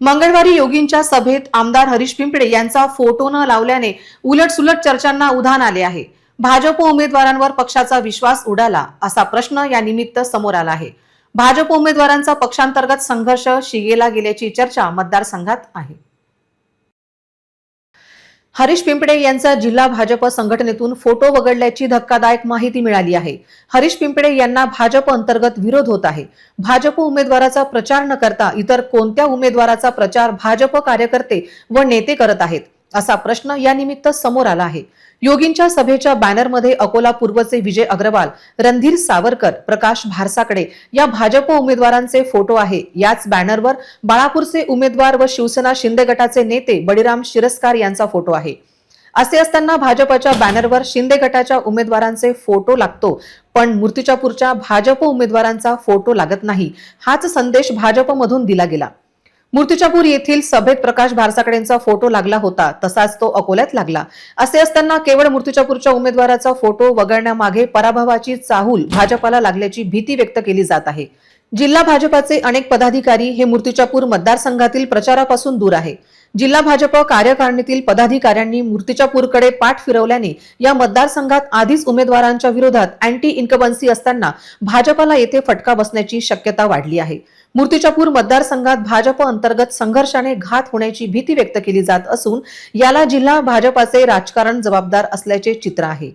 मंगळवारी योगींच्या सभेत आमदार हरीश पिंपळे यांचा फोटो न लावल्याने उलटसुलट चर्चांना उधाण आले आहे. भाजप उमेदवारांवर पक्षाचा विश्वास उडाला असा प्रश्न या निमित्त समोर आला आहे. भाजप उमेदवारांचा पक्षांतर्गत संघर्ष शिगेला गेल्याची चर्चा मतदारसंघात आहे. हरीश पिंपळे यांचा जिल्हा भाजप संघटनेतून फोटो वगळल्याची धक्कादायक माहिती मिळाली आहे. हरीश पिंपळे यांना भाजप अंतर्गत विरोध होत आहे. भाजप उमेदवाराचा प्रचार न करता इतर कोणत्या उमेदवाराचा प्रचार भाजप कार्यकर्ते व नेते करत आहेत? असा प्रश्न या निमित्त समोर आला आहे. योगींच्या सभेच्या बॅनरमध्ये अकोला पूर्वचे विजय अग्रवाल रणधीर सावरकर प्रकाश भारसाकडे या भाजप उमेदवारांचे फोटो आहे. याच बॅनरवर बाळापूरचे उमेदवार व शिवसेना शिंदे गटाचे नेते बळीराम शिरस्कार यांचा फोटो आहे. असे असताना भाजपच्या बॅनरवर शिंदे गटाच्या उमेदवारांचे फोटो लागतो पण मूर्तिजापूरच्या भाजप उमेदवारांचा फोटो लागत नाही. हाच संदेश भाजपमधून दिला गेला. मूर्तिजापूर येथील सभेत प्रकाश भारसाकडेंचा फोटो लागला होता. तसाच तो अकोल्यात लागला. असे असताना केवळ मूर्तिजापूरच्या उमेदवाराचा फोटो वगळण्यामागे पराभवाची चाहूल भाजपाला लागल्याची भीती व्यक्त केली जात आहे. जिल्हा भाजपाचे अनेक पदाधिकारी हे मूर्तिजापूर मतदारसंघातील प्रचारापासून दूर आहे. जिल्हा भाजप कार्यकारिणीतील पदाधिकाऱ्यांनी मूर्तिजापूरकडे पाठ फिरवल्याने या मतदारसंघात आधीच उमेदवारांच्या विरोधात अँटी इन्कबन्सी असताना भाजपला येथे फटका बसण्याची शक्यता वाढली आहे. मूर्तिजापूर मतदारसंघात भाजप अंतर्गत संघर्षाने घात होण्याची भीती व्यक्त केली जात असून याला जिल्हा भाजपाचे राजकारण जबाबदार असल्याचे चित्र आहे.